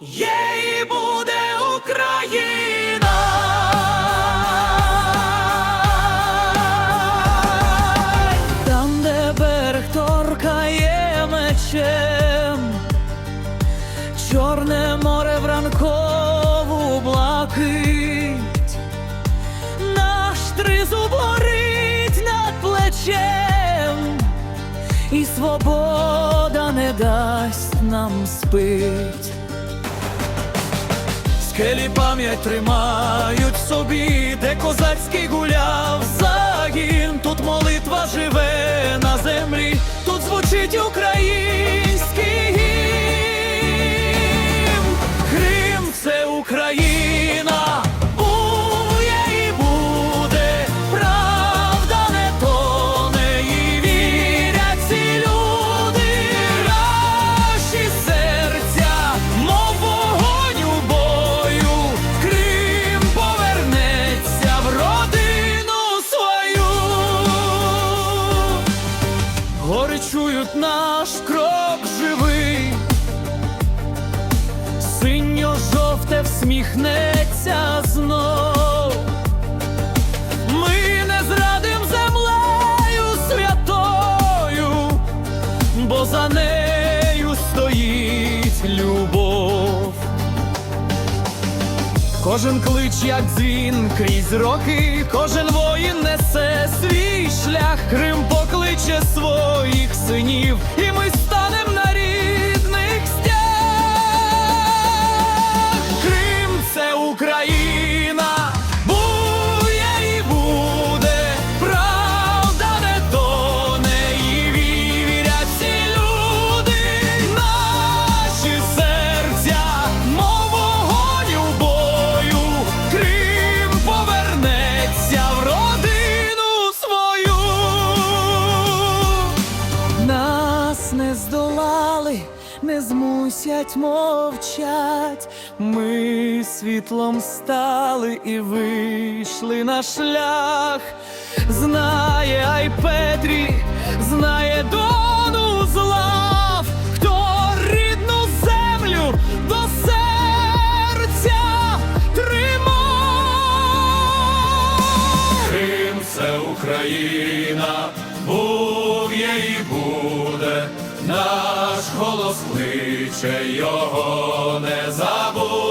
є буде Україна. Там, де берег торкає мечем, Чорне море в ранкову блакить, наш тризуб горить над плечем, і свобода не дасть нам спить. Скелі пам'ять тримають собі, де козацький гуляв загін. Тут молитва живе на землі, тут звучить український чують наш крок живий, синьо-жовте всміхнеться знов. Ми не зрадим землею святою, бо за нею стоїть любов. Кожен клич, як дзвін, крізь роки, кожен воїн несе свій шлях, Крим своїх синів, і Не здолали, не змусять мовчать. Ми світлом стали і вийшли на шлях. Знає Ай Петрі, знає дону злав, хто рідну землю до серця тримав. Крим це Україна, був є і буде, наш голос кличе, його не забудь.